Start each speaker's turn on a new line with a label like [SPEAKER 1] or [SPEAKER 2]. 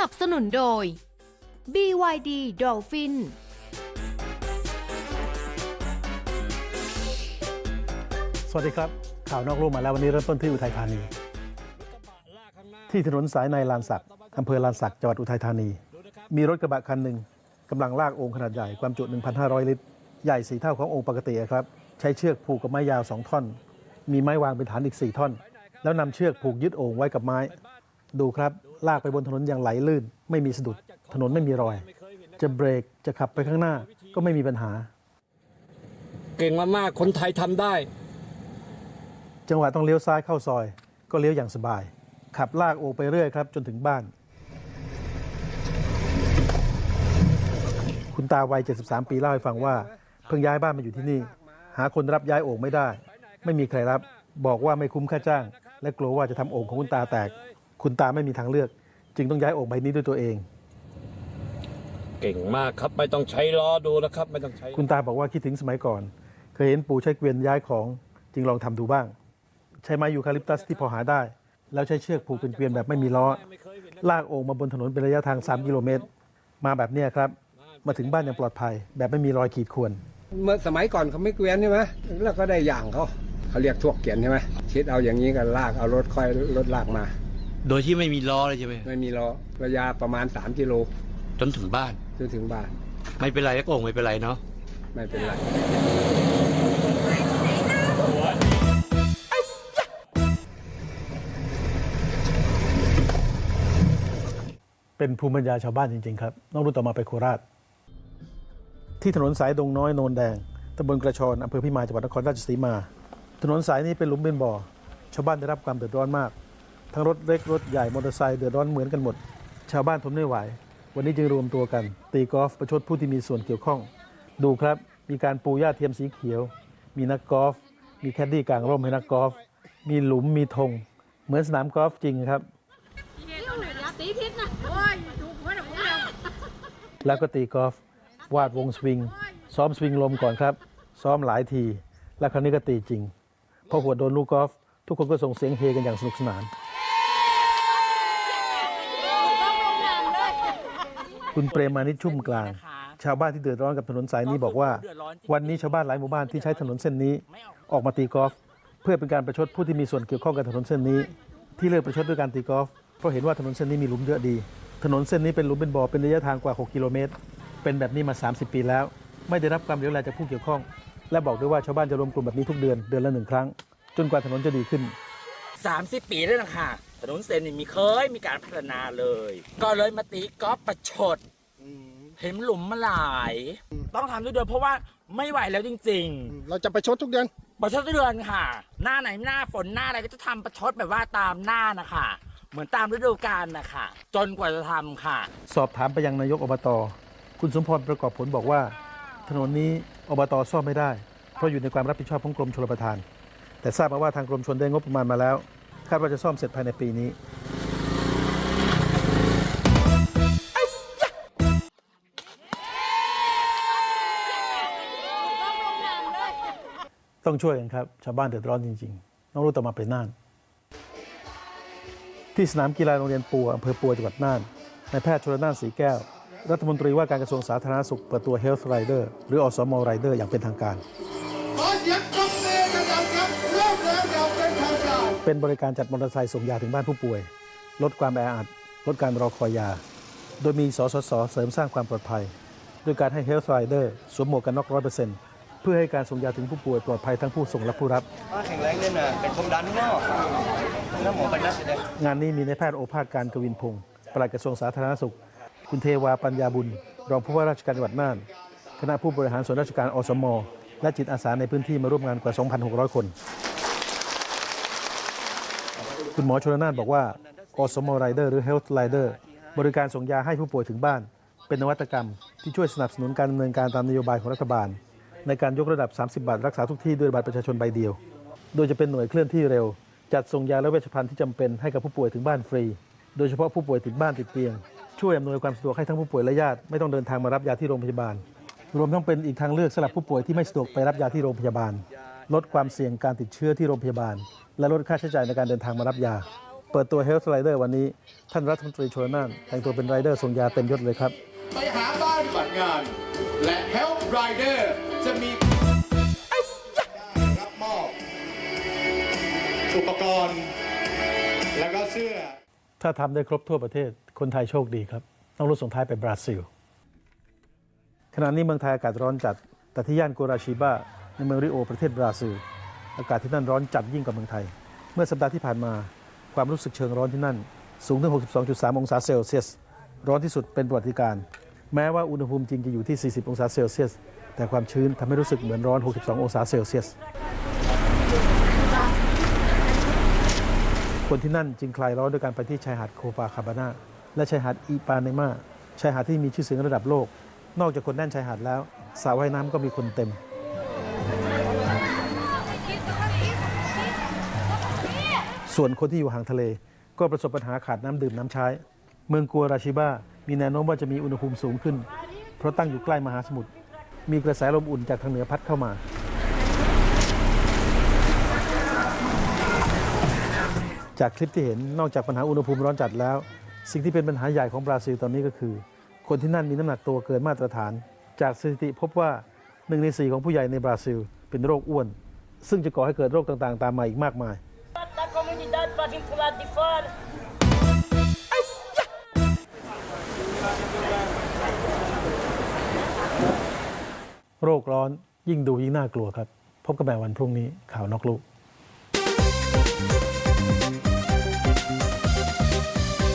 [SPEAKER 1] นับสนุนโดย BYD Dolphin
[SPEAKER 2] สวัสดีครับ ข่าวนอกรูปมาแล้ววันนี้เริ่มต้นที่อุทัยธานี ที่ถนนสายในลานสักอำเภอลานสักจังหวัดอุทัยธานี มีรถกระบะคันหนึ่งกำลังลากโองค์ขนาดใหญ่ความจุ 1,500 ลิตร ใหญ่สีเท่าขององค์ปกติครับ ใช้เชือกผูกกับไม้ยาว 2 ท่อน มีไม้วางเป็นฐานอีก 4 ท่อน แล้วนำเชือกผูกยึดโอ่งไว้กับไม้ ดูครับ ลากไปบนถนนอย่างไหลลื่น ไม่มีสะดุด ถนนไม่มีรอย จะเบรกจะขับไปข้างหน้าก็ไม่มีปัญหา
[SPEAKER 3] เก่งมากๆคนไทยทำได้
[SPEAKER 2] จังหวะต้องเลี้ยวซ้ายเข้าซอย ก็เลี้ยวอย่างสบาย ขับลากโอไปเรื่อยครับจนถึงบ้าน คุณตาวัย 73 ปีเล่าให้ฟังว่า เพิ่งย้ายบ้านมาอยู่ที่นี่ หาคนรับย้ายโอ่งไม่ได้ ไม่มีใครรับ บอกว่าไม่คุ้มค่าจ้าง และกลัวว่าจะทำโอ่งของคุณตาแตก คุณตาไม่มีทางเลือก จึงต้องย้ายโอ่งใบนี้ด้วยตัวเอง
[SPEAKER 3] เก่งมากครับ ไม่ต้องใช้ล้อดูนะครับ ไม่ต้องใช้
[SPEAKER 2] คุณตาบอกว่าคิดถึงสมัยก่อน เคยเห็นปู่ใช้เกวียนย้ายของจึงลองทำดูบ้าง ใช้ไม้ยูคาลิปตัสที่พอหาได้ แล้วใช้เชือกผูกเป็นเกวียนแบบไม่มีล้อ ลากโอ่งมาบนถนนเป็นระยะทาง 3 กิโลเมตร มาแบบเนี้ยครับ มาถึงบ้านอย่างปลอดภัย แบบไม่มีรอยขีดข่วน
[SPEAKER 4] เมื่อสมัยก่อนเขาไม่เกวียนใช่ไหมแล้วก็ได้อย่างเขาเขาเรียกทวกเกียนใช่ไหมคิดเอาอย่างนี้กันลากเอารถค่อยรถลากมา
[SPEAKER 5] โดยที่ไม่มีล้อเลยใช่ไหม
[SPEAKER 4] ไม่มีล้อระยะประมาณ3กิโล
[SPEAKER 5] จนถึงบ้าน
[SPEAKER 4] จนถึงบ้าน
[SPEAKER 5] ไม่เป็นไรแล้วก็โอ่งไม่เป็นไรเนาะ
[SPEAKER 4] ไม่เป็นไร
[SPEAKER 2] เป็นภูมิปัญญาชาวบ้านจริง ๆ ครับ น้องรุ่นต่อมาไปโคราช ที่ถนนสายดงน้อยโนนแดงตำบลกระชอนอำเภอพิมายจังหวัดนครราชสีมา ถนนสายนี้เป็นหลุมเป็นบ่อ ชาวบ้านได้รับความเดือดร้อนมาก ทั้งรถเล็กรถใหญ่มอเตอร์ไซค์เดือดร้อนเหมือนกันหมด ชาวบ้านทนไม่ไหว วันนี้จึงรวมตัวกัน ตีกอล์ฟประชดผู้ที่มีส่วนเกี่ยวข้อง ดูครับ มีการปูหญ้าเทียมสีเขียว มีนักกอล์ฟมีแคดดี้กลางร่มให้นักกอล์ฟมีหลุมมีธงเหมือนสนามกอล์ฟจริงครับแล้วก็ตีกอล์ฟวาดวงสวิง ซ้อมสวิงลมก่อนครับ ซ้อมหลายที แล้วครั้นี้ก็ตีจริง พอหัวโดนลูกกอล์ฟทุกคนก็ส่งเสียงเฮกันอย่างสนุกสนาน คุณเปรมมานิชชุ่มกลาง ชาวบ้านที่เดือดร้อนกับถนนสายนี้บอกว่า วันนี้ชาวบ้านหลายหมู่บ้านที่ใช้ถนนเส้นนี้ ออกมาตีกอล์ฟเพื่อเป็นการประชดผู้ที่มีส่วนเกี่ยวข้องกับถนนเส้นนี้ ที่เลือกประชดด้วยการตีกอล์ฟเพราะเห็นว่าถนนเส้นนี้มีหลุมเยอะดี ถนนเส้นนี้เป็นหลุมเป็นบ่อเป็นระยะทางกว่า 6 กิโลเมตร เป็นแบบนี้มา 30 ปีแล้ว ไม่ได้รับความเหลียวแลจากผู้เกี่ยวข้อง และบอกด้วยว่าชาวบ้านจะรวมกลุ่มแบบนี้ทุกเดือนเดือนละหนึ่งครั้ง จนกว่าถนนจะดีขึ้น
[SPEAKER 6] 30 ปีแล้วนะคะถนนเส้นนี่มีเคยมีการพัฒนาเลย ก็เลยมาตีกอล์ฟประชดเห็นหลุมมาหลาย ต้องทำทุกเดือนเพราะว่าไม่ไหวแล้วจริง
[SPEAKER 7] เราจะไปชดทุกเดือน
[SPEAKER 6] ๆประชดทุกเดือนค่ะ หน้าไหนหน้าฝนหน้าอะไรก็จะทำประชดแบบว่าตามหน้านะคะ เหมือนตามฤดูกาลนะคะ จนกว่าจะทำค่ะ
[SPEAKER 2] สอบถามไปยังนายกอบต คุณสมพรประกอบผลบอกว่า ถนนนี้อบตซ่อมไม่ได้ เพราะอยู่ในความรับผิดชอบของกรมชลประทาน แต่ทราบมาว่าทางกรมชลได้งบประมาณมาแล้ว คาดว่าจะซ่อมเสร็จภายในปีนี้ ต้องช่วยกันครับ ชาวบ้านเดือดร้อนจริงๆ น้องรู้ต่อมาไปน่าน ที่สนามกีฬาโรงเรียนปัวอำเภอปัวจังหวัดน่านนายแพทย์ชลน่านสีแก้ว รัฐมนตรีว่าการกระทรวงสาธารณสุขเปิดตัว Health Rider หรืออสม Rider อย่างเป็นทางการ
[SPEAKER 7] เป็น
[SPEAKER 2] บริการจัดมอเตอร์ไซค์ส่งยาถึงบ้านผู้ป่วย ลดความแออัด ลดการรอคอยยา โดยมีสสสเสริมสร้างความปลอดภัยด้วยการให้ Health Rider สวมหมวกกันน็อกร้อยเปอร์เซ็นต์เพื่อให้การส่งยาถึงผู้ป่วยปลอดภัยทั้งผู้ส่งและผู้รับ
[SPEAKER 8] ป้าแข็งแรงเนี่ยนะเป็นความดันข้างนอกน้ำหมอกันนัดเลย
[SPEAKER 2] งานนี้มีนายแพทย์โอภาสการกวินพงศ์ปลัดกระทรวงสาธารณสุข คุณเทวาปัญญาบุญ รองผู้ว่าราชการจังหวัดน่าน คณะผู้บริหารส่วนราชการอสม และจิตอาสาในพื้นที่มาร่วมงานกว่า 2,600 คน คุณหมอชลนานบอกว่าอสม Rider หรือ Health Rider บริการส่งยาให้ผู้ป่วยถึงบ้าน เป็นนวัตกรรม ที่ช่วยสนับสนุนการดำเนินการตามนโยบายของรัฐบาล ในการยกระดับ 30 บาทรักษาทุกที่ด้วยบัตรประชาชนใบเดียว โดยจะเป็นหน่วยเคลื่อนที่เร็ว จัดส่งยาและเวชภัณฑ์ที่จำเป็นให้กับผู้ป่วยถึงบ้านฟรี โดยเฉพาะผู้ป่วยติดบ้านติดเตียง ช่วยอำนวยความสะดวกให้ทั้งผู้ป่วยและญาติไม่ต้องเดินทางมารับยาที่โรงพยาบาล รวมทั้งเป็นอีกทางเลือกสำหรับผู้ป่วยที่ไม่สะดวกไปรับยาที่โรงพยาบาล ลดความเสี่ยงการติดเชื้อที่โรงพยาบาล และลดค่าใช้จ่ายในการเดินทางมารับยาปิดตัว Health Rider วันนี้ ท่านรัฐมนตรีชลนานแต่งตัวเป็นไรเดอร์ทรงยาเต็มยศเลยครับ
[SPEAKER 7] ไปหาบ้านบัตรงาน และ Help Rider จะมีรับมอบอุปกรณ์ แล้วก็เสื้อ
[SPEAKER 2] ถ้าทำได้ครบทั่วประเทศคนไทยโชคดีครับ ต้องรุ่ส่งท้ายไปบราซิล ขณะนี้เมืองไทยอากาศร้อนจัด แต่ที่ย่านโกราชิบา ในเมืองริโอประเทศบราซิล อากาศที่นั่นร้อนจัดยิ่งกว่าเมืองไทย เมื่อสัปดาห์ที่ผ่านมาความรู้สึกเชิงร้อนที่นั่น สูงถึง 62.3 องศาเซลเซียส ร้อนที่สุดเป็นประวัติการณ์แม้ว่าอุณหภูมิจริงจะอยู่ที่ 40 องศาเซลเซียส แต่ความชื้นทำให้รู้สึกเหมือนร้อน 62 องศาเซลเซียส คนที่นั่นจึงคลายร้อนด้วยการไปที่ชายหาดโคปาคาบานาและชายหาดอีปาเนมาชายหาดที่มีชื่อเสียงระดับโลก นอกจากคนแน่นชายหาดแล้วสระว่ายน้ำก็มีคนเต็ม ส่วนคนที่อยู่ห่างทะเล ก็ประสบปัญหาขาดน้ำดื่มน้ำใช้ เมืองกัวราชิบามีแนวโน้มว่าจะมีอุณหภูมิสูงขึ้น เพราะตั้งอยู่ใกล้มหาสมุทรมีกระแสลมอุ่นจากทางเหนือพัดเข้ามา จากคลิปที่เห็นนอกจากปัญหาอุณหภูมิร้อนจัดแล้ว สิ่งที่เป็นปัญหาใหญ่ของบราซิลตอนนี้ก็คือ คนที่นั่นมีน้ำหนักตัวเกินมาตรฐาน จากสถิติพบว่าหนึ่งในสี่ของผู้ใหญ่ในบราซิล เป็นโรคอ้วน ซึ่งจะก่อให้เกิดโรคต่างๆ ตามมาอีกมากมาย โรคร้อนยิ่งดูยิ่งน่ากลัวครับ พบกันใหม่วันพรุ่งนี้ข่าวนอกลูก